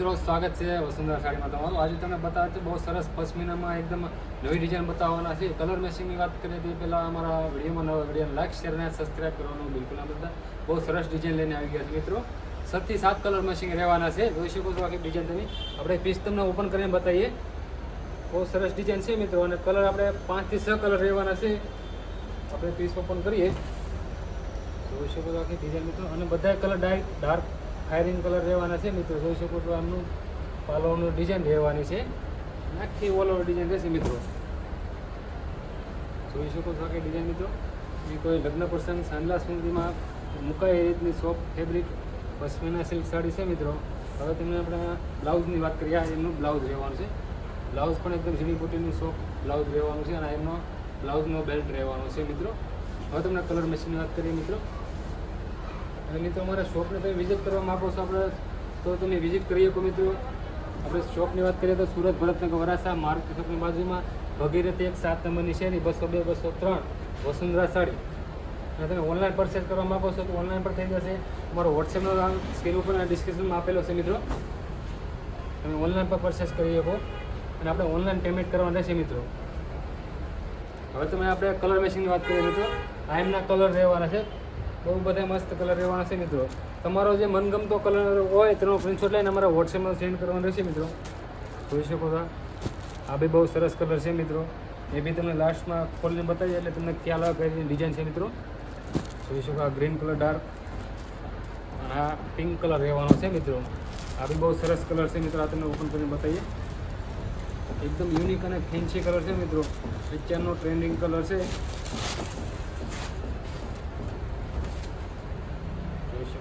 મિત્રો, સ્વાગત છે વસુંધરા સાડીમાં તમારું આજે તમે બતાવે છે, બહુ સરસ પશ્મિનામાં એકદમ નવી ડિઝાઇન બતાવવાના છે. કલર મેચિંગની વાત કરીએ તો પહેલાં અમારા વિડીયોમાં નવા વીડિયો લાઈક શેર અને સબસ્ક્રાઈબ કરવાનું બિલકુલ ના બધા બહુ સરસ ડિઝાઇન લઈને આવી ગયા છે મિત્રો. સત્તી સાત કલર મેચિંગ રહેવાના છે. જોઈ શકો છો આખી ડિઝાઇન તમે. આપણે પીસ તમને ઓપન કરીને બતાવીએ. બહુ સરસ ડિઝાઇન છે મિત્રો. અને કલર આપણે પાંચથી છ કલર રહેવાના છે. આપણે પીસ ઓપન કરીએ. જોઈ શકો છો આખી ડિઝાઇન મિત્રો. અને બધા colour dark dark firing colour રહેવાના છે. મિત્રો, જોઈ શકો છો આમનું પાલોનું ડિઝાઇન રહેવાની છે. આખી ઓલ ઓવર ડિઝાઇન રહેશે, મિત્રો. જોઈ શકો છો કે ડિઝાઇન મિત્રો. એ કોઈ લગ્ન પ્રસંગ સાંજલા સુધીમાં મુકાય એ રીતની soft fabric pashmina silk sari છે, મિત્રો. હવે તમને આપણે બ્લાઉઝની વાત કરીએ. આ એમનું બ્લાઉઝ રહેવાનું છે. બ્લાઉઝ પણ એકદમ ઝીણી બુટીનું સોફ્ટ બ્લાઉઝ રહેવાનું છે અને એમનો બ્લાઉઝનો બેલ્ટ રહેવાનો છે, મિત્રો. હવે તમને કલર મશીનની વાત કરીએ, મિત્રો. અને મિત્રો અમારા શોપને તમે વિઝિટ કરવા માગો છો આપણે, તો તમે વિઝિટ કરી શકો મિત્રો. આપણે શોપની વાત કરીએ તો સુરત, ભરતનગર વરાસા માર્ગ શોપની બાજુમાં ભગીરથ એક, સાત નંબરની શેરી, બસો બે, બસો ત્રણ, વસુંધરા સાડી. અને તમે ઓનલાઈન પરચેસ કરવા માગો છો તો ઓનલાઈન પર થઈ જશે. અમારો વોટ્સએપનો સ્ક્રીન ઉપર ડિસ્ક્રિપ્શનમાં આપેલો છે મિત્રો. તમે ઓનલાઈન પર પરચેસ કરી શકો. અને આપણે ઓનલાઈન પેમેન્ટ કરવાના રહેશે મિત્રો. હવે તમે આપણે કલર મેચિંગની વાત કરીએ મિત્રો. આ એમના કલર રહેવાના છે. બહુ બધા મસ્ત કલર રહેવાના છે મિત્રો. તમારો જે મનગમતો કલર હોય તેનો સ્ક્રીનશોટ લઈને અમારા વોટ્સએપમાં સેન્ડ કરવાનો રહેશે મિત્રો. જોઈ શકો છો આ. બી બહુ સરસ કલર છે મિત્રો. એ બી તમને લાસ્ટમાં ખોલીને બતાવીએ એટલે તમને ખ્યાલ આવે કઈ ડિઝાઇન છે મિત્રો. જોઈ શકો આ ગ્રીન કલર ડાર્ક અને આ પિંક કલર રહેવાનો છે મિત્રો. આ બી બહુ સરસ કલર છે મિત્રો. આ તમને ઓપન કરીને બતાવીએ. એકદમ યુનિક અને ફેન્સી કલર છે મિત્રો. અત્યારનો ટ્રેન્ડિંગ કલર છે.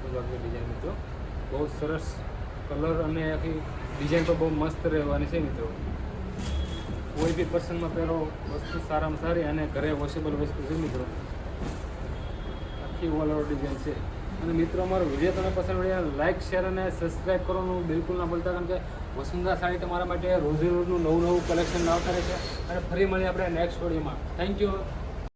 શકો ડિઝાઇન મિત્રો. બહુ સરસ કલર અને આખી ડિઝાઇન તો બહુ મસ્ત રહેવાની છે મિત્રો. કોઈ બી પર્સનમાં પહેરો, વસ્તુ સારામાં સારી અને ઘરે વોશેબલ વસ્તુ છે મિત્રો. આખી ઓલ ડિઝાઇન છે. અને મિત્રો, અમારો વીડિયો તમને પસંદ પડે લાઇક શેર અને સબસ્ક્રાઈબ કરવાનું બિલકુલ ના ભૂલતા, કારણ કે વસુંધરા સાડી તમારા માટે રોજે રોજનું નવું નવું કલેક્શન લાવતા રહે છે. અને ફરી મળીએ આપણે નેક્સ્ટ વિડીયોમાં થેન્ક યુ